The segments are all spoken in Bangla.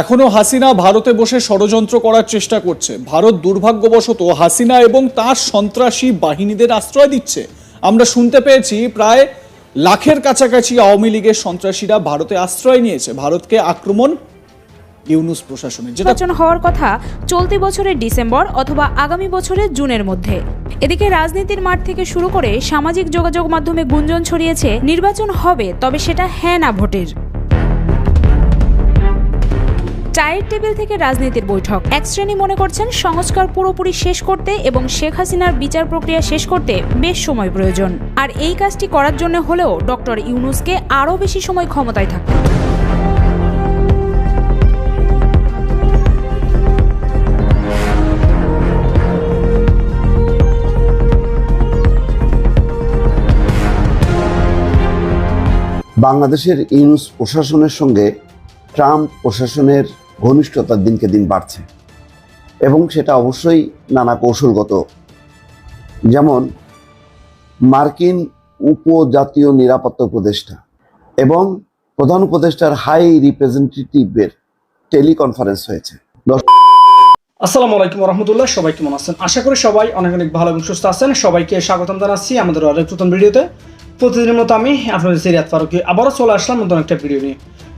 এখনও হাসিনা ভারতে বসে ষড়যন্ত্র করার চেষ্টা করছে। ভারত দুর্ভাগ্যবশত হাসিনা এবং তার সন্ত্রাসী বাহিনীদের আশ্রয় দিচ্ছে। আমরা শুনতে পেয়েছি প্রায় লাখের কাছাকাছি আওয়ামী লীগের সন্ত্রাসীরা ভারতে আশ্রয় নিয়েছে। ভারতকে আক্রমণ ইউনুস প্রশাসনের নির্বাচন হওয়ার কথা চলতি বছরের ডিসেম্বর অথবা আগামী বছরের জুনের মধ্যে। এদিকে রাজনীতির মাঠ থেকে শুরু করে সামাজিক যোগাযোগ মাধ্যমে গুঞ্জন ছড়িয়েছে, নির্বাচন হবে, তবে সেটা হ্যাঁ না ভোটের। চায়ের টেবিল থেকে রাজনীতির বৈঠক। এক শ্রেণি মনে করছেন সংস্কার পুরোপুরি শেষ করতে এবং শেখ হাসিনার বিচার প্রক্রিয়া শেষ করতে বেশ সময় প্রয়োজন। আর এই কাজটি করার জন্য হলেও ডক্টর ইউনুসকে আরও বেশি সময় ক্ষমতায় থাকতে বাংলাদেশের ইউনুস প্রশাসনের সঙ্গে ট্রাম্প প্রশাসনের ঘনিষ্ঠতার দিনকে দিন বাড়ছে। এবং সেটা অবশ্যই নানা কৌশলগত। যেমন, মার্কিন উপজাতীয় নিরাপত্তা উপদেষ্টা এবং প্রধান উপদেষ্টার হাই রিপ্রেজেন্টেটিভের টেলিকনফারেন্স হয়েছে। আসসালামু আলাইকুম রহমতুল্লাহ সবাই কেমন আছেন? আশা করি সবাই অনেক অনেক ভালো এবং সুস্থ আছেন। সবাইকে স্বাগতম জানাচ্ছি আমাদের অনেক নতুন ভিডিওতে। প্রতিদিনের মতো আমি আপনাদের সিরিয়াত ফারুকি আবারও চলে আসলাম নতুন একটা ভিডিও নিয়ে।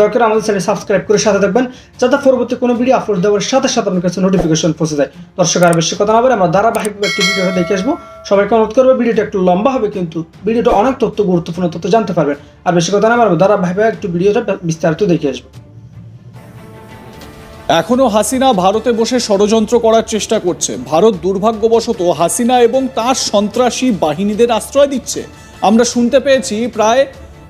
দরকার আমাদের চ্যানেল সাবস্ক্রাইব করে সাথে থাকবেন, যাতে পরবর্তী কোনো ভিডিও আপলোড দেওয়ার সাথে সাথে আপনার কাছে নোটিফিকেশন পৌঁছে যায়। দর্শক, আর বেশি কথা না বলে আমরা ধারাবাহিকভাবে একটি ভিডিওটা দেখে আসব। সবাইকে অনুরোধ করব ভিডিওটা একটু লম্বা হবে কিন্তু ভিডিওটা অনেক তথ্য, গুরুত্বপূর্ণ তথ্য জানতে পারবেন। আর বেশি কথা না বলব ধারাবাহিকভাবে একটু ভিডিওটা বিস্তারিত দেখে আসব। এখনও হাসিনা ভারতে বসে ষড়যন্ত্র করার চেষ্টা করছে। ভারত দুর্ভাগ্যবশত হাসিনা এবং তার সন্ত্রাসী বাহিনীদের আশ্রয় দিচ্ছে। আমরা শুনতে পেয়েছি প্রায়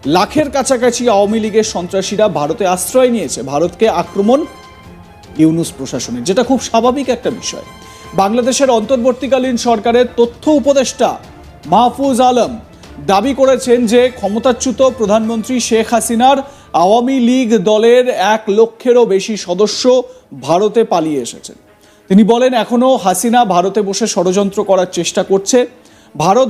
লাখের কাছাকাছি আওয়ামী লীগের সন্ত্রাসীরা ভারতে আশ্রয় নিয়েছে। ভারতকে আক্রমণ ইউনুস প্রশাসনের, যেটা খুব স্বাভাবিক একটা বিষয়। বাংলাদেশের অন্তর্বর্তীকালীন সরকারের তথ্য উপদেষ্টা মাহফুজ আলম দাবি করেছেন যে ক্ষমতাচ্যুত প্রধানমন্ত্রী শেখ হাসিনার আওয়ামী লীগ দলের এক লক্ষেরও বেশি সদস্য ভারতে পালিয়ে এসেছেন। তিনি বলেন এখনও হাসিনা ভারতে বসে ষড়যন্ত্র করার চেষ্টা করছে। ভারত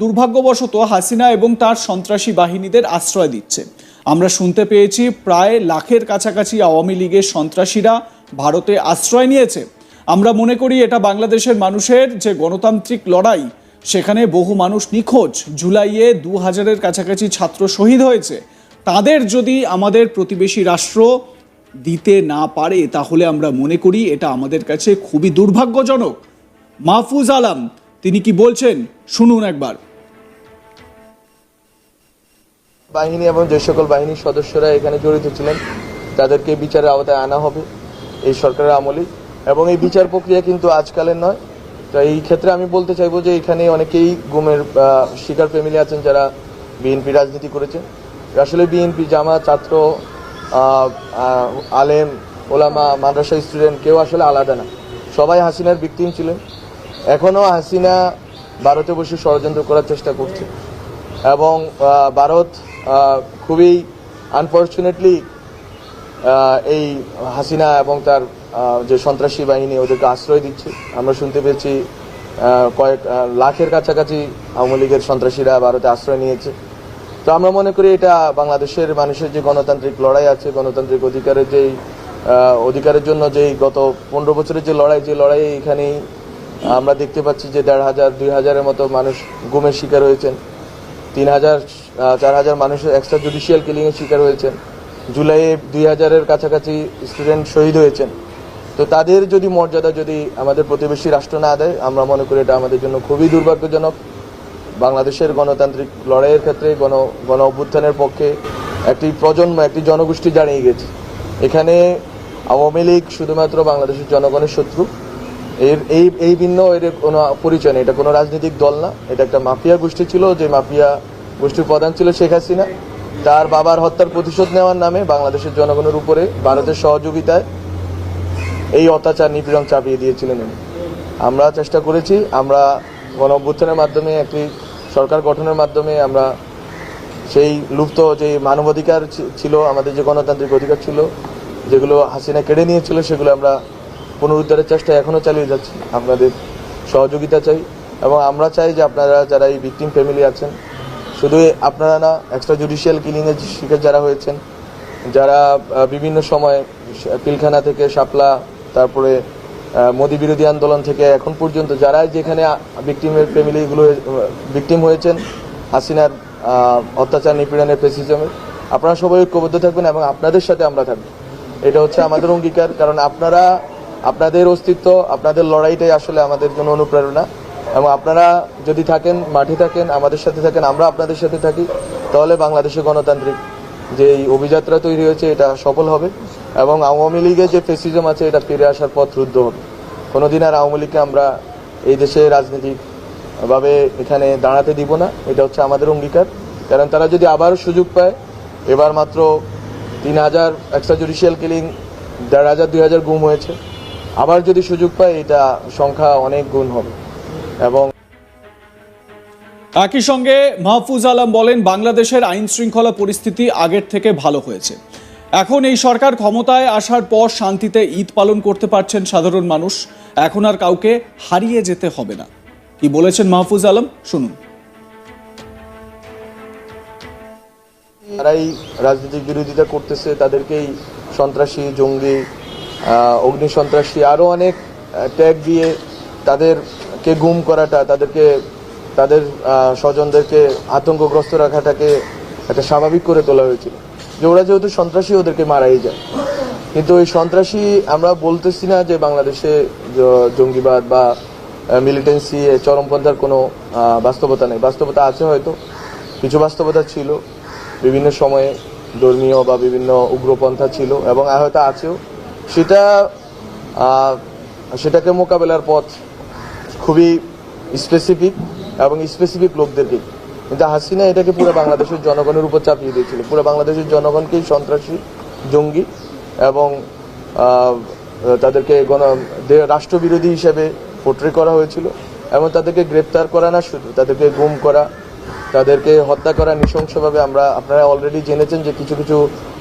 দুর্ভাগ্যবশত হাসিনা এবং তার সন্ত্রাসী বাহিনীদের আশ্রয় দিচ্ছে। আমরা শুনতে পেয়েছি প্রায় লাখের কাছাকাছি আওয়ামী লীগের সন্ত্রাসীরা ভারতে আশ্রয় নিয়েছে। আমরা মনে করি এটা বাংলাদেশের মানুষের যে গণতান্ত্রিক লড়াই, সেখানে বহু মানুষ নিখোঁজ। জুলাইয়ে দু হাজারের কাছাকাছি ছাত্র শহীদ হয়েছে। তাদের যদি আমাদের প্রতিবেশী রাষ্ট্র দিতে না পারে, তাহলে আমরা মনে করি এটা আমাদের কাছে খুবই দুর্ভাগ্যজনক। মাহফুজ আলম তিনি কি বলছেন? শুনুন একবার। বাহিনী এবং যে সকল বাহিনীর সদস্যরা এখানে জড়িত ছিলেন, তাদেরকে বিচারের আওতায় আনা হবে এই সরকারের আমলে। এবং এই বিচার প্রক্রিয়া কিন্তু আজকালের নয়। তো এই ক্ষেত্রে আমি বলতে চাইব যে এখানে অনেকেই গুমের শিকার ফ্যামিলি আছেন যারা বিএনপি রাজনীতি করেছেন। আসলে বিএনপি জামা ছাত্র আলেম, ওলামা, মাদ্রাসা স্টুডেন্ট কেউ আসলে আলাদা না। সবাই হাসিনার ভিকটিম ছিলেন। এখনও হাসিনা ভারতে বসে ষড়যন্ত্র করার চেষ্টা করছে। এবং ভারত খুবই আনফর্চুনেটলি এই হাসিনা এবং তার যে সন্ত্রাসী বাহিনী ওদেরকে আশ্রয় দিচ্ছে। আমরা শুনতে পেয়েছি কয়েক লাখের কাছাকাছি আওয়ামী লীগের সন্ত্রাসীরা ভারতে আশ্রয় নিয়েছে। তো আমরা মনে করি এটা বাংলাদেশের মানুষের যে গণতান্ত্রিক লড়াই আছে, গণতান্ত্রিক অধিকারের যেই অধিকারের জন্য যেই গত পনেরো বছরের যে লড়াই যে লড়াই এখানেই আমরা দেখতে পাচ্ছি যে দেড় হাজার, দুই হাজারের মতো মানুষ গুমের শিকার হয়েছেন। তিন হাজার চার হাজার মানুষের এক্সট্রা জুডিশিয়াল কিলিংয়ের শিকার হয়েছেন। জুলাইয়ে দুই হাজারের কাছাকাছি স্টুডেন্ট শহীদ হয়েছেন। তো তাদের যদি মর্যাদা যদি আমাদের প্রতিবেশী রাষ্ট্র না দেয়, আমরা মনে করি এটা আমাদের জন্য খুবই দুর্ভাগ্যজনক। বাংলাদেশের গণতান্ত্রিক লড়াইয়ের ক্ষেত্রে গণ গণ অভ্যুত্থানের পক্ষে একটি প্রজন্ম, একটি জনগোষ্ঠী দাঁড়িয়ে গেছে। এখানে আওয়ামী লীগ শুধুমাত্র বাংলাদেশের জনগণের শত্রু এর, এই এই ভিন্ন, এর কোনো পরিচয় নেই। এটা কোনো রাজনৈতিক দল না। এটা একটা মাফিয়া গোষ্ঠী ছিল, যে মাফিয়া গোষ্ঠীর প্রধান ছিল শেখ হাসিনা। তার বাবার হত্যার প্রতিশোধ নেওয়ার নামে বাংলাদেশের জনগণের উপরে, ভারতের সহযোগিতায় এই অত্যাচার নিপীড়ন চাপিয়ে দিয়েছিলেন উনি। আমরা চেষ্টা করেছি, আমরা গণ অভ্যুত্থানের মাধ্যমে, একটি সরকার গঠনের মাধ্যমে আমরা সেই লুপ্ত যে মানবাধিকার ছিল, আমাদের যে গণতান্ত্রিক অধিকার ছিল, যেগুলো হাসিনা কেড়ে নিয়েছিল, সেগুলো আমরা পুনরুদ্ধারের চেষ্টা এখনও চালিয়ে যাচ্ছি। আপনাদের সহযোগিতা চাই এবং আমরা চাই যে আপনারা যারা এই ভিকটিম ফ্যামিলি আছেন শুধু আপনারা না এক্সট্রা জুডিশিয়াল কিলিংয়ের শিকার যারা হয়েছেন, যারা বিভিন্ন সময় পিলখানা থেকে শাপলা, তারপরে মোদি বিরোধী আন্দোলন থেকে এখন পর্যন্ত যারা যেখানে ভিকটিমের ফ্যামিলিগুলো ভিকটিম হয়েছেন, হাসিনার অত্যাচার নিপীড়নের প্রেসিজমের আপনারা সবাই ঐক্যবদ্ধ থাকবেন এবং আপনাদের সাথে আমরা থাকব। এটা হচ্ছে আমাদের অঙ্গীকার, কারণ আপনারা আপনাদের অস্তিত্ব, আপনাদের লড়াইটাই আসলে আমাদের জন্য অনুপ্রেরণা। এবং আপনারা যদি থাকেন, মাঠে থাকেন, আমাদের সাথে থাকেন, আমরা আপনাদের সাথে থাকি, তাহলে বাংলাদেশে গণতান্ত্রিক যে এই অভিযাত্রা তৈরি হয়েছে, এটা সফল হবে। এবং আওয়ামী লীগের যে ফেসিজম আছে, এটা ফিরে আসার পথ রুদ্ধ হবে। কোনোদিন আর আওয়ামী লীগকে আমরা এই দেশে রাজনীতিক ভাবে এখানে দাঁড়াতে দিব না, এটা হচ্ছে আমাদের অঙ্গীকার। কারণ তারা যদি আবার সুযোগ পায়, এবার মাত্র তিন হাজার এক্সট্রা জুডিশিয়াল কিলিং দেড় হাজার, দুই হাজার গুম হয়েছে। আবার যদি সুযোগ পায় এটা সংখ্যা অনেক গুণ হবে। এবং একই সঙ্গে মাহফুজ আলম বলেন বাংলাদেশের আইন শৃঙ্খলা পরিস্থিতি আগের থেকে ভালো হয়েছে। এখন এই সরকার ক্ষমতায় আসার পর শান্তিতে ঈদ পালন করতে পারছেন সাধারণ মানুষ। এখন আর কাউকে হারিয়ে যেতে হবে না। কি বলেছেন মাহফুজ আলম? শুনুন। যারাই রাজনৈতিক বিরোধিতা করতেছে তাদেরকেই সন্ত্রাসী জঙ্গি অগ্নি সন্ত্রাসী আরও অনেক ট্যাগ দিয়ে তাদেরকে গুম করাটা, তাদেরকে, তাদের স্বজনদেরকে আতঙ্কগ্রস্ত রাখাটাকে একটা স্বাভাবিক করে তোলা হয়েছিল। যে ওরা যেহেতু সন্ত্রাসী, ওদেরকে মারাই যায়। কিন্তু ওই সন্ত্রাসী, আমরা বলতেছি না যে বাংলাদেশে জঙ্গিবাদ বা মিলিটেন্সি চরমপন্থার কোনো বাস্তবতা নেই। বাস্তবতা আছে হয়তো, কিছু বাস্তবতা ছিল। বিভিন্ন সময়ে ধর্মীয় বা বিভিন্ন উগ্রপন্থা ছিল এবং হয়তো আছেও। সেটা সেটাকে মোকাবেলার পথ খুবই স্পেসিফিক এবং স্পেসিফিক লোকদেরকে। কিন্তু হাসিনা এটাকে পুরো বাংলাদেশের জনগণের উপর চাপিয়ে দিয়েছিল। পুরো বাংলাদেশের জনগণকেই সন্ত্রাসী, জঙ্গি এবং তাদেরকে গণ রাষ্ট্রবিরোধী হিসেবে পোট্রে করা হয়েছিল এবং তাদেরকে গ্রেপ্তার করা না, শুধু তাদেরকে গুম করা, তাদেরকে হত্যা করা নৃশংসভাবে আমরা, আপনারা অলরেডি জেনেছেন যে কিছু কিছু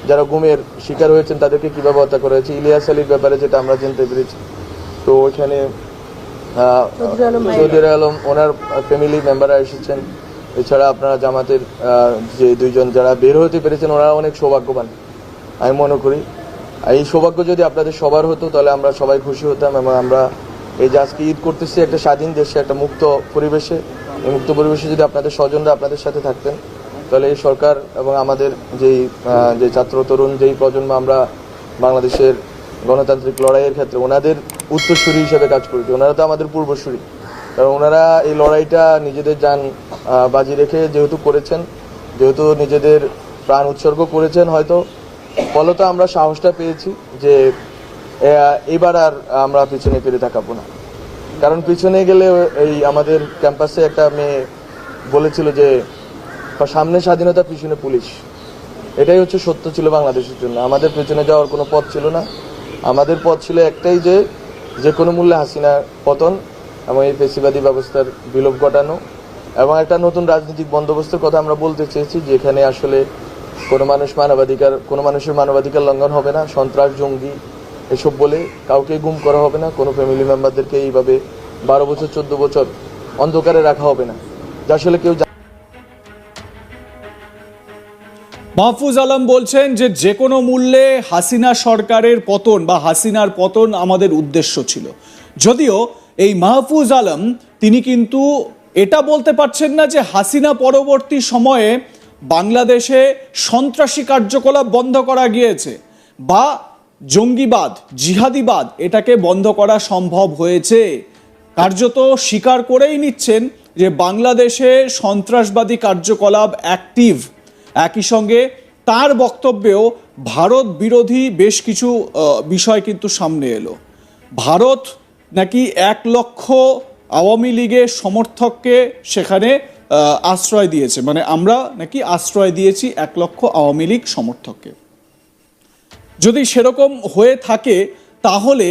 যারা গুমের শিকার হয়েছেন তাদেরকে কীভাবে হত্যা করা হয়েছে? ইলিয়াস আলীর ব্যাপারে যেটা আমরা জানতে পেরেছি। তো ওইখানে চৌধুরী আলম ওনার ফ্যামিলি মেম্বাররা এসেছেন। এছাড়া আপনারা জামাতের যে দুইজন যারা বের হতে পেরেছেন ওনারা অনেক সৌভাগ্যবান। আমি মনে করি আর এই সৌভাগ্য যদি আপনাদের সবার হতো তাহলে আমরা সবাই খুশি হতাম এবং আমরা এই যে আজকে ঈদ করতেছি একটা স্বাধীন দেশে একটা মুক্ত পরিবেশে। এই মুক্ত পরিবেশে যদি আপনাদের স্বজনরা আপনাদের সাথে থাকতেন তাহলে এই সরকার এবং আমাদের যেই যে ছাত্র তরুণ যেই প্রজন্ম আমরা বাংলাদেশের গণতান্ত্রিক লড়াইয়ের ক্ষেত্রে ওনাদের উত্তরসূরি হিসেবে কাজ করেছে। ওনারা তো আমাদের পূর্বসূরি। কারণ ওনারা এই লড়াইটা নিজেদের যান বাজি রেখে যেহেতু করেছেন, যেহেতু নিজেদের প্রাণ উৎসর্গ করেছেন হয়তো, ফলত আমরা সাহসটা পেয়েছি যে এবার আর আমরা পিছনে ফিরে তাকাবো না। কারণ পিছনে গেলে এই আমাদের ক্যাম্পাসে একটা মেয়ে বলেছিল যে সামনে স্বাধীনতা পিছনে পুলিশ। এটাই হচ্ছে সত্য ছিল বাংলাদেশের জন্য। আমাদের পেছনে যাওয়ার কোনো পথ ছিল না। আমাদের পথ ছিল একটাই যে যে কোনো মূল্যে হাসিনার পতন এবং এই পেশিবাদী ব্যবস্থার বিলোপ ঘটানো এবং একটা নতুন রাজনৈতিক বন্দোবস্তের কথা আমরা বলতে চেয়েছি, যেখানে আসলে কোনো মানুষ মানবাধিকার, কোনো মানুষের মানবাধিকার লঙ্ঘন হবে না। সন্ত্রাস, জঙ্গি এসব বলে কাউকে গুম করা হবে না। কোনো ফ্যামিলি মেম্বারদেরকে এইভাবে বারো বছর, চোদ্দ বছর অন্ধকারে রাখা হবে না। যা আসলে কেউ মাহফুজ আলম বলছেন যে যে কোনো মূল্যে হাসিনা সরকারের পতন বা হাসিনার পতন আমাদের উদ্দেশ্য ছিল। যদিও এই মাহফুজ আলম, তিনি কিন্তু এটা বলতে পারছেন না যে হাসিনা পরবর্তী সময়ে বাংলাদেশে সন্ত্রাসী কার্যকলাপ বন্ধ করা গিয়েছে বা জঙ্গিবাদ, জিহাদিবাদ এটাকে বন্ধ করা সম্ভব হয়েছে। কার্যত স্বীকার করেই নিচ্ছেন যে বাংলাদেশে সন্ত্রাসবাদী কার্যকলাপ অ্যাক্টিভ একই সঙ্গে তার বক্তব্যেও ভারত বিরোধী বেশ কিছু বিষয় কিন্তু সামনে এলো। ভারত নাকি এক লক্ষ আওয়ামী লীগের সমর্থককে সেখানে আশ্রয় দিয়েছে। মানে আমরা নাকি আশ্রয় দিয়েছি এক লক্ষ আওয়ামী লীগ সমর্থককে। যদি সেরকম হয়ে থাকে, তাহলে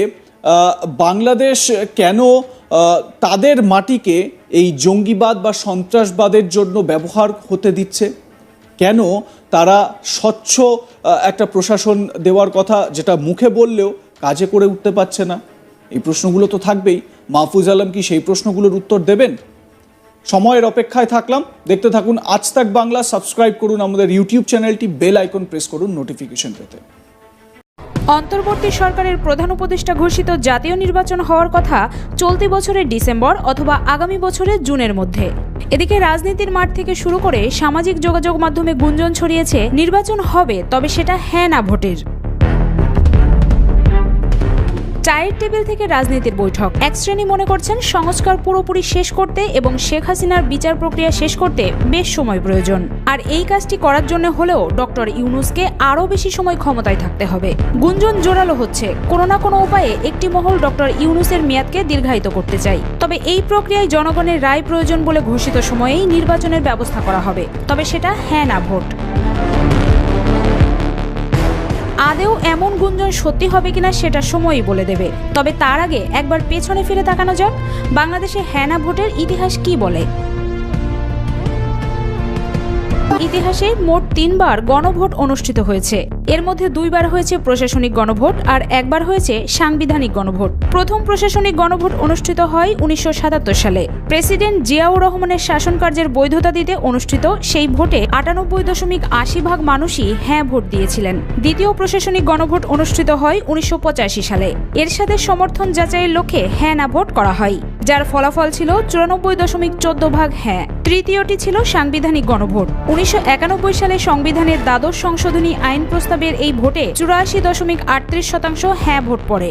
বাংলাদেশ কেন তাদের মাটিকে এই জঙ্গিবাদ বা সন্ত্রাসবাদের জন্য ব্যবহার হতে দিচ্ছে? কেন তারা স্বচ্ছ একটা প্রশাসন দেওয়ার কথা যেটা মুখে বললেও কাজে করে উঠতে পারছে না? এই প্রশ্নগুলো তো থাকবেই। মাহফুজ আলম কি সেই প্রশ্নগুলোর উত্তর দেবেন? সময়ের অপেক্ষায় থাকলাম। দেখতে থাকুন আজ তাক বাংলা। সাবস্ক্রাইব করুন আমাদের ইউটিউব চ্যানেলটি। বেল আইকন প্রেস করুন নোটিফিকেশন পেতে। অন্তর্বর্তী সরকারের প্রধান উপদেষ্টা ঘোষিত জাতীয় নির্বাচন হওয়ার কথা চলতি বছরের ডিসেম্বর অথবা আগামী বছরের জুনের মধ্যে। এদিকে রাজনীতির মাঠ থেকে শুরু করে সামাজিক যোগাযোগ মাধ্যমে গুঞ্জন ছড়িয়েছে, নির্বাচন হবে, তবে সেটা হ্যাঁ না ভোটের। চায়ের টেবিল থেকে রাজনীতির বৈঠক। এক শ্রেণি মনে করছেন সংস্কার পুরোপুরি শেষ করতে এবং শেখ হাসিনার বিচার প্রক্রিয়া শেষ করতে বেশ সময় প্রয়োজন। আর এই কাজটি করার জন্য হলেও ডক্টর ইউনুসকে আরও বেশি সময় ক্ষমতায় থাকতে হবে। গুঞ্জন জোরালো হচ্ছে। কোনো না কোনো উপায়ে একটি মহল ডক্টর ইউনুসের মেয়াদকে দীর্ঘায়িত করতে চাই তবে এই প্রক্রিয়ায় জনগণের রায় প্রয়োজন বলে ঘোষিত সময়েই নির্বাচনের ব্যবস্থা করা হবে। তবে সেটা হ্যাঁ না, ভোট। আদেও এমন গুঞ্জন সত্যি হবে কিনা সেটা সময়ই বলে দেবে। তবে তার আগে একবার পেছনে ফিরে তাকানো যাক। বাংলাদেশে হ্যানা ভোটের ইতিহাস কি বলে? ইতিহাসে মোট তিনবার গণভোট অনুষ্ঠিত হয়েছে। এর মধ্যে দুইবার হয়েছে প্রশাসনিক গণভোট আর একবার হয়েছে সাংবিধানিক গণভোট। প্রথম প্রশাসনিক গণভোট অনুষ্ঠিত হয় উনিশশো সাতাত্তর সালে। প্রেসিডেন্ট জিয়াউর রহমানের শাসনকার্যের বৈধতা দিতে অনুষ্ঠিত সেই ভোটে আটানব্বই দশমিক আশি ভাগ মানুষই হ্যাঁ ভোট দিয়েছিলেন। দ্বিতীয় প্রশাসনিক গণভোট অনুষ্ঠিত হয় উনিশশো পঁচাশি সালে। এর সাথে সমর্থন যাচাইয়ের লক্ষ্যে হ্যাঁ না ভোট করা হয়। যার ফলাফল ছিল চুরানব্বই দশমিক চোদ্দ ভাগ হ্যাঁ। তৃতীয়টি ছিল সাংবিধানিক গণভোট। উনিশশো একানব্বই সালে সংবিধানের দ্বাদশ সংশোধনী আইন প্রস্তাবের এই ভোটে চুরাশি দশমিক আটত্রিশ শতাংশ হ্যাঁ ভোট পড়ে।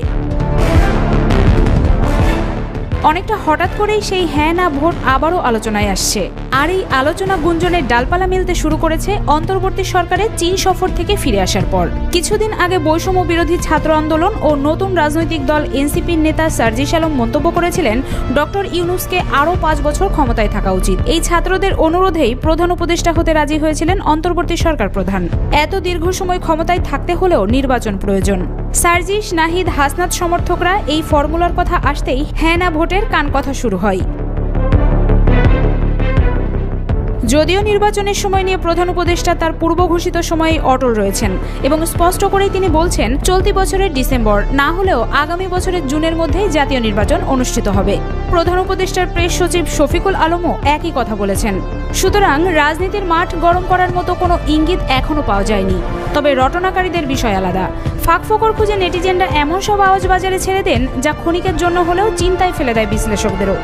অনেকটা হঠাৎ করেই সেই হ্যাঁ না ভোট আবারও আলোচনায় আসছে। আর এই আলোচনা গুঞ্জনের ডালপালা মেলতে শুরু করেছে অন্তর্বর্তী সরকারের চীন সফর থেকে ফিরে আসার পর। কিছুদিন আগে বৈষম্য বিরোধী ছাত্র আন্দোলন ও নতুন রাজনৈতিক দল এনসিপির নেতা সার্জিস আলম মন্তব্য করেছিলেন, ডক্টর ইউনুসকে আরও পাঁচ বছর ক্ষমতায় থাকা উচিত। এই ছাত্রদের অনুরোধেই প্রধান উপদেষ্টা হতে রাজি হয়েছিলেন অন্তর্বর্তী সরকার প্রধান। এত দীর্ঘ সময় ক্ষমতায় থাকতে হলেও নির্বাচন প্রয়োজন। সার্জিস নাহিদ হাসনাত সমর্থকরা এই ফর্মুলার কথা আসতেই হ্যাঁ না ভোটের কান কথা শুরু হয়। যদিও নির্বাচনের সময় নিয়ে প্রধান উপদেষ্টা তার পূর্ব ঘোষিত সময়ে অটল রয়েছেন এবং স্পষ্ট করেই তিনি বলছেন, চলতি বছরের ডিসেম্বর, না হলেও আগামী বছরের জুনের মধ্যেই জাতীয় নির্বাচন অনুষ্ঠিত হবে। প্রধান উপদেষ্টার প্রেস সচিব শফিকুল আলমও একই কথা বলেছেন। সুতরাং রাজনীতির মাঠ গরম করার মতো কোনো ইঙ্গিত এখনও পাওয়া যায়নি। তবে রটনাকারীদের বিষয় আলাদা। ফাঁকফোকর খুঁজে নেটিজেনরা এমন সব আওয়াজ বাজারে ছেড়ে দেন যা ক্ষণিকের জন্য হলেও চিন্তায় ফেলে দেয় বিশ্লেষকদেরও।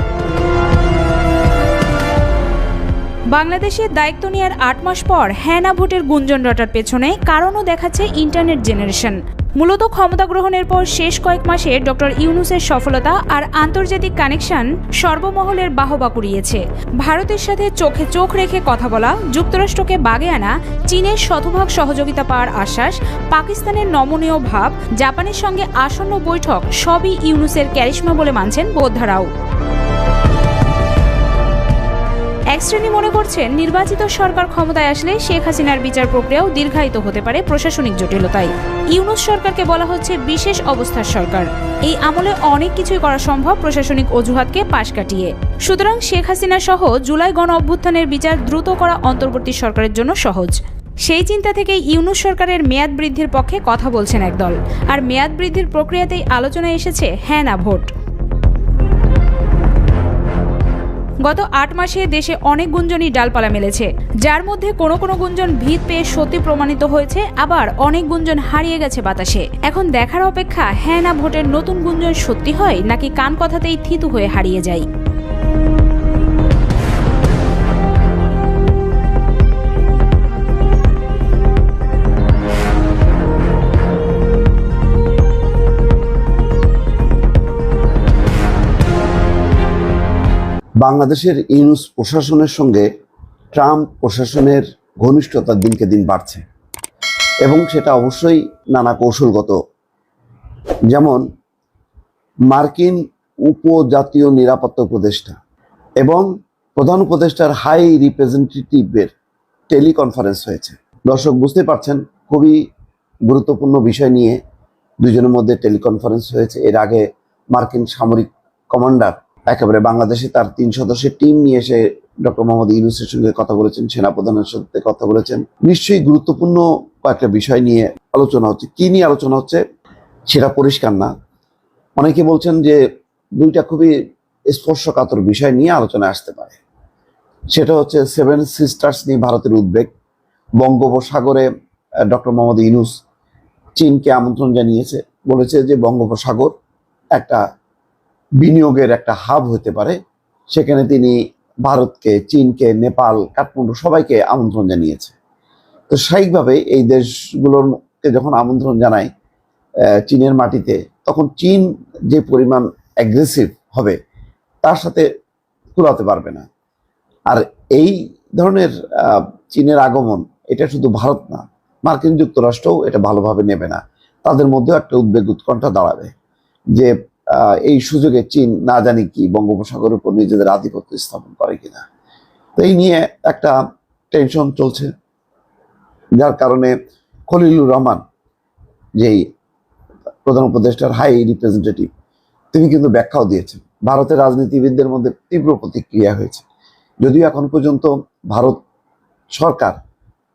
বাংলাদেশের দায়িত্ব নেওয়ার আট মাস পর হ্যানা ভোটের গুঞ্জন রটার পেছনে কারণও দেখাচ্ছে ইন্টারনেট জেনারেশন। মূলত ক্ষমতা গ্রহণের পর শেষ কয়েক মাসে ডক্টর ইউনুসের সফলতা আর আন্তর্জাতিক কানেকশন সর্বমহলের বাহবা কুড়িয়েছে। ভারতের সাথে চোখে চোখ রেখে কথা বলা, যুক্তরাষ্ট্রকে বাগে আনা, চীনের শতভাগ সহযোগিতা পাওয়ার আশ্বাস, পাকিস্তানের নমনীয় ভাব, জাপানের সঙ্গে আসন্ন বৈঠক সবই ইউনুসের ক্যারিশমা বলে মানছেন বোদ্ধারাও। এক শ্রেণি মনে করছেন, নির্বাচিত সরকার ক্ষমতায় আসলে শেখ হাসিনার বিচার প্রক্রিয়াও দীর্ঘায়িত হতে পারে প্রশাসনিক জটিলতায়। ইউনুস সরকারকে বলা হচ্ছে বিশেষ অবস্থার সরকার। এই আমলে অনেক কিছুই করা সম্ভব প্রশাসনিক অজুহাতকে পাশ কাটিয়ে। সুতরাং শেখ হাসিনা সহ জুলাই গণ অভ্যুত্থানের বিচার দ্রুত করা অন্তর্বর্তী সরকারের জন্য সহজ। সেই চিন্তা থেকে ইউনুস সরকারের মেয়াদ বৃদ্ধির পক্ষে কথা বলছেন একদল। আর মেয়াদ বৃদ্ধির প্রক্রিয়াতেই আলোচনায় এসেছে হ্যাঁ না, ভোট। গত আট মাসে দেশে অনেক গুঞ্জনই ডালপালা মেলেছে। যার মধ্যে কোনো কোনো গুঞ্জন ভিত পেয়ে সত্যি প্রমাণিত হয়েছে, আবার অনেক গুঞ্জন হারিয়ে গেছে বাতাসে। এখন দেখার অপেক্ষা হ্যাঁ না ভোটের নতুন গুঞ্জন সত্যি হয়, নাকি কান কথাতেই থিতু হয়ে হারিয়ে যায়? বাংলাদেশের ইউনুস প্রশাসনের সঙ্গে ট্রাম্প প্রশাসনের ঘনিষ্ঠতা দিনকে দিন বাড়ছে। এবং সেটা অবশ্যই নানা কৌশলগত। যেমন মার্কিন উপজাতীয় নিরাপত্তা উপদেষ্টা এবং প্রধান উপদেষ্টার হাই রিপ্রেজেন্টেটিভের টেলিকনফারেন্স হয়েছে। দর্শক বুঝতে পারছেন, খুবই গুরুত্বপূর্ণ বিষয় নিয়ে দুজনের মধ্যে টেলিকনফারেন্স হয়েছে। এর আগে মার্কিন সামরিক কমান্ডার একেবারে বাংলাদেশে তার তিন সদস্যের টিম নিয়ে এসে ডক্টর মোহাম্মদ ইউনুসের সঙ্গে কথা বলেছেন, সেনাপ্রধানের সাথে কথা বলেছেন। নিশ্চয়ই গুরুত্বপূর্ণ কয়েকটা বিষয় নিয়ে আলোচনা হচ্ছে। কি নিয়ে আলোচনা হচ্ছে? সেটা পরিষ্কার না। অনেকে বলছেন যে দুইটা খুবই স্পর্শকাতর বিষয় নিয়ে আলোচনায় আসতে পারে। সেটা হচ্ছে সেভেন সিস্টার্স নিয়ে ভারতের উদ্বেগ। বঙ্গোপসাগরে ডক্টর মোহাম্মদ ইউনুস চীনকে আমন্ত্রণ জানিয়েছে। বলেছে যে বঙ্গোপসাগর একটা বিনিয়োগের একটা হাব হতে পারে। সেখানে তিনি ভারতকে, চীনকে, নেপাল, কাঠমান্ডু সবাইকে আমন্ত্রণ জানিয়েছে। তো স্বাভাবিকভাবে এই দেশগুলোরকে যখন আমন্ত্রণ জানায় চীনের মাটিতে, তখন চীন যে পরিমাণ অ্যাগ্রেসিভ হবে, তার সাথে কুলাতে পারবে না। আর এই ধরনের চীনের আগমন, এটা শুধু ভারত না, মার্কিন যুক্তরাষ্ট্রও এটা ভালোভাবে নেবে না। তাদের মধ্যেও একটা উদ্বেগ উৎকণ্ঠা দাঁড়াবে যে এই সুযোগে চীন না জানি কি বঙ্গোপসাগরের উপর নিজেদের আধিপত্য স্থাপন করে কিনা। তো এই নিয়ে একটা টেনশন চলছে, যার কারণে খলিলুর রহমান, যেই প্রধান উপদেষ্টার হাই রিপ্রেজেন্টেটিভ তিনি কিন্তু ব্যাখ্যাও দিয়েছেন, ভারতের রাজনীতিবিদদের মধ্যে তীব্র প্রতিক্রিয়া হয়েছে। যদিও এখন পর্যন্ত ভারত সরকার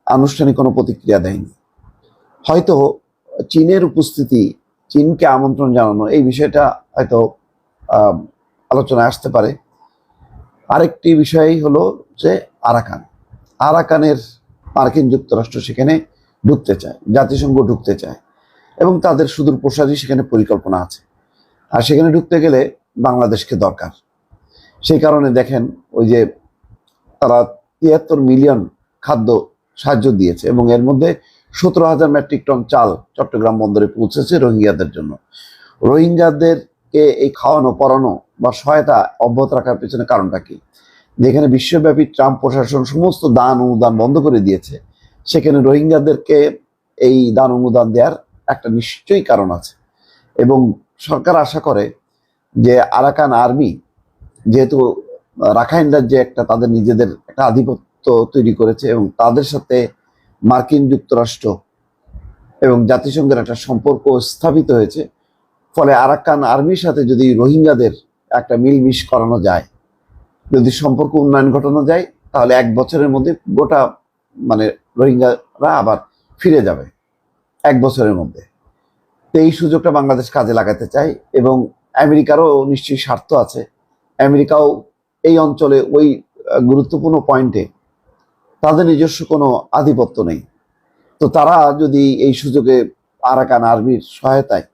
আনুষ্ঠানিক কোনো প্রতিক্রিয়া দেয়নি। হয়তো চীনের উপস্থিতি চীনকে আমন্ত্রণ জানানো, এই বিষয়টা হয়তো আলোচনায় আসতে পারে। আরেকটি বিষয় হলো যে আরাকান। আরাকানের মার্কিন যুক্তরাষ্ট্র সেখানে ঢুকতে চায়, জাতিসংঘ ঢুকতে চায়, এবং তাদের সুদূর প্রসারী সেখানে পরিকল্পনা আছে। আর সেখানে ঢুকতে গেলে বাংলাদেশকে দরকার। সেই কারণে দেখেন, ওই যে তারা তিয়াত্তর মিলিয়ন খাদ্য সাহায্য দিয়েছে, এবং এর মধ্যে সতেরো হাজার মেট্রিক টন চাল চট্টগ্রাম বন্দরে পৌঁছেছে রোহিঙ্গাদের জন্য। রোহিঙ্গাদেরকে এই খাওয়ানো পড়ানো বা সহায়তা অব্যাহত রাখার পেছনে কারণটা কি? যেখানে বিশ্বব্যাপী ট্রাম্প প্রশাসন সমস্ত দান অনুদান বন্ধ করে দিয়েছে, সেখানে রোহিঙ্গাদেরকে এই দান অনুদান দেওয়ার একটা নিশ্চয়ই কারণ আছে। এবং সরকার আশা করে যে আরাকান আর্মি যেহেতু রাখাইন রাজ্যে একটা তাদের নিজেদের একটা আধিপত্য তৈরি করেছে এবং তাদের সাথে মার্কিন যুক্তরাষ্ট্র এবং জাতিসংঘের একটা সম্পর্ক স্থাপিত হয়েছে। ফলে আরাকান আর্মির সাথে যদি রোহিঙ্গাদের একটা মিলমিশ করানো যায়, যদি সম্পর্ক উন্নয়ন ঘটানো যায়, তাহলে এক বছরের মধ্যে গোটা মানে রোহিঙ্গারা আবার ফিরে যাবে। এক বছরের মধ্যে। এই সুযোগটা বাংলাদেশ কাজে লাগাতে চায় এবং আমেরিকারও নিশ্চয়ই স্বার্থ আছে। আমেরিকাও এই অঞ্চলে ওই গুরুত্বপূর্ণ পয়েন্টে তাদের নিজস্ব কোনো আধিপত্য নেই। তো তারা যদি এই সুযোগে আরাকান আর্মির সহায়তায়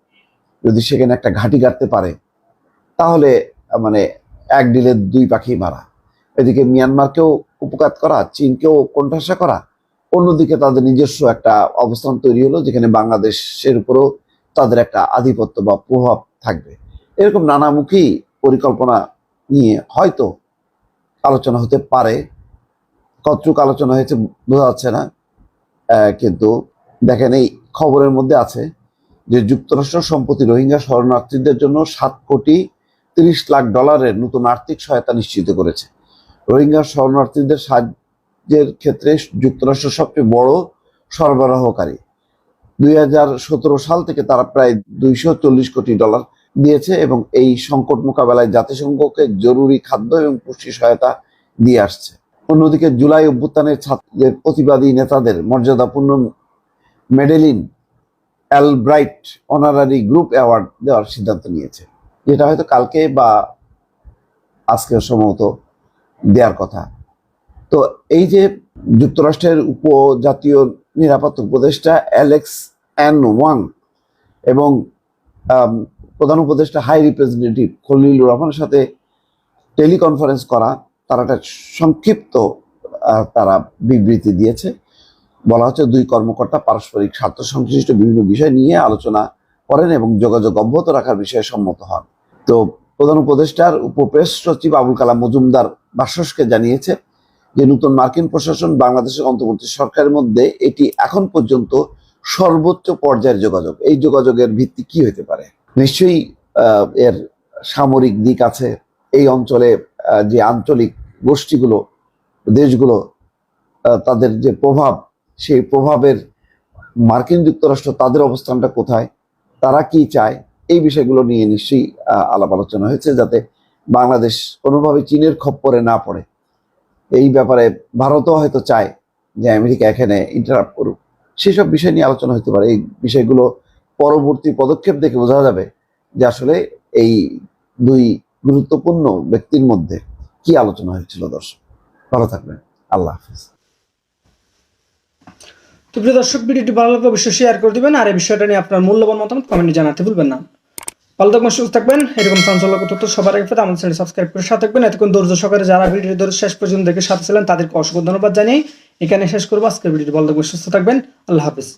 যদি সেখানে একটা ঘাঁটি গাড়তে পারে, তাহলে মানে এক ডিলে দুই পাখি মারা। এদিকে মিয়ানমারকেও উপকাত করা, চীনকেও কোণঠাসা করা, অন্যদিকে তাদের নিজস্ব একটা অবস্থান তৈরি হলো, যেখানে বাংলাদেশের উপরও তাদের একটা আধিপত্য বা প্রভাব থাকবে। এরকম নানামুখী পরিকল্পনা নিয়ে হয়তো আলোচনা হতে পারে। কতটুকু আলোচনা হয়েছে বোঝা যাচ্ছে না। কিন্তু দেখেন এই খবরের মধ্যে আছে যে যুক্তরাষ্ট্র সম্প্রতি রোহিঙ্গা শরণার্থীদের জন্য সাত কোটি তিরিশ লাখ ডলারের নতুন আর্থিক সহায়তা নিশ্চিত করেছে। রোহিঙ্গা শরণার্থীদের সাহায্যের ক্ষেত্রে যুক্তরাষ্ট্র সবচেয়ে বড় সরবরাহকারী। দুই হাজার সতেরো সাল থেকে তারা প্রায় দুইশো চল্লিশ কোটি ডলার দিয়েছে এবং এই সংকট মোকাবেলায় জাতিসংঘকে জরুরি খাদ্য এবং পুষ্টি সহায়তা দিয়ে আসছে। অন্যদিকে জুলাই অভ্যুত্থানের ছাত্রদের প্রতিবাদী নেতাদের মর্যাদাপূর্ণ Madeleine Albright honorary group award দেওয়ার সিদ্ধান্ত নিয়েছে। যেটা হয়তো কালকে বা আজকে সম্ভবত দেওয়ার কথা। তো এই যে যুক্তরাষ্ট্রের উপজাতীয় নিরাপত্তা উপদেষ্টা অ্যালেক্স অ্যান ওয়াং এবং প্রধান উপদেষ্টা হাই রিপ্রেজেন্টেটিভ খলিলুর রহমানের সাথে টেলিকনফারেন্স করা তারা একটা সংক্ষিপ্ত তারা বিবৃতি দিয়েছে। বলা হচ্ছে দুই কর্মকর্তা পারস্পরিক স্বার্থ সংশ্লিষ্ট বিভিন্ন বিষয় নিয়ে আলোচনা করেন এবং যোগাযোগ অব্যাহত রাখার বিষয়ে সম্মত হন। তো প্রধান উপদেষ্টার উপপ্রেস সচিব আবুল কালাম মজুমদার বাসসকে জানিয়েছে যে, নতুন মার্কিন প্রশাসন বাংলাদেশের অন্তর্বর্তী সরকারের মধ্যে এটি এখন পর্যন্ত সর্বোচ্চ পর্যায়ের যোগাযোগ। এই যোগাযোগের ভিত্তি কি হতে পারে? নিশ্চয়ই এর সামরিক দিক আছে। এই অঞ্চলে যে আঞ্চলিক গোষ্ঠীগুলো, দেশগুলো তাদের যে প্রভাব, সেই প্রভাবের মার্কিন যুক্তরাষ্ট্র তাদের অবস্থানটা কোথায়, তারা কি চায়, এই বিষয়গুলো নিয়ে নিশ্চয়ই আলাপ আলোচনা হয়েছে যাতে বাংলাদেশ কোনোভাবে চীনের খপ্পরে না পড়ে। এই ব্যাপারে ভারতও হয়তো চায় যে আমেরিকা এখানে ইন্টারাপ্ট করুক। সেসব বিষয় নিয়ে আলোচনা হতে পারে। এই বিষয়গুলো পরবর্তী পদক্ষেপ দেখে বোঝা যাবে যে আসলে এই দুই গুরুত্বপূর্ণ ব্যক্তির মধ্যে কি আলোচনা হয়েছিল, দর্শক? ভালো থাকবেন। আল্লাহ হাফিজ। তো প্রিয় দর্শক, ভিডিওটি ভালো লাগলে অবশ্যই শেয়ার করে দিবেন, আর এই বিষয়টা নিয়ে আপনার মূল্যবান মতামত কমেন্টে জানাতে ভুলবেন না। ভালো থাকবেন, সুস্থ থাকবেন। এরকম চাঞ্চল্যক তথ্য সবার আগে আমাদের চ্যানেল সাবস্ক্রাইব করে সাথে থাকবেন। এতক্ষণ ধৈর্য সহকারে যারা ভিডিও ধরে শেষ পর্যন্ত দেখে সাথে ছিলেন, তাদেরকে অসংখ্য ধন্যবাদ জানিয়ে এখানে শেষ করব। আজকের ভিডিওটি ভালো থাকবেন, সুস্থ থাকবেন। আল্লাহ হাফিজ।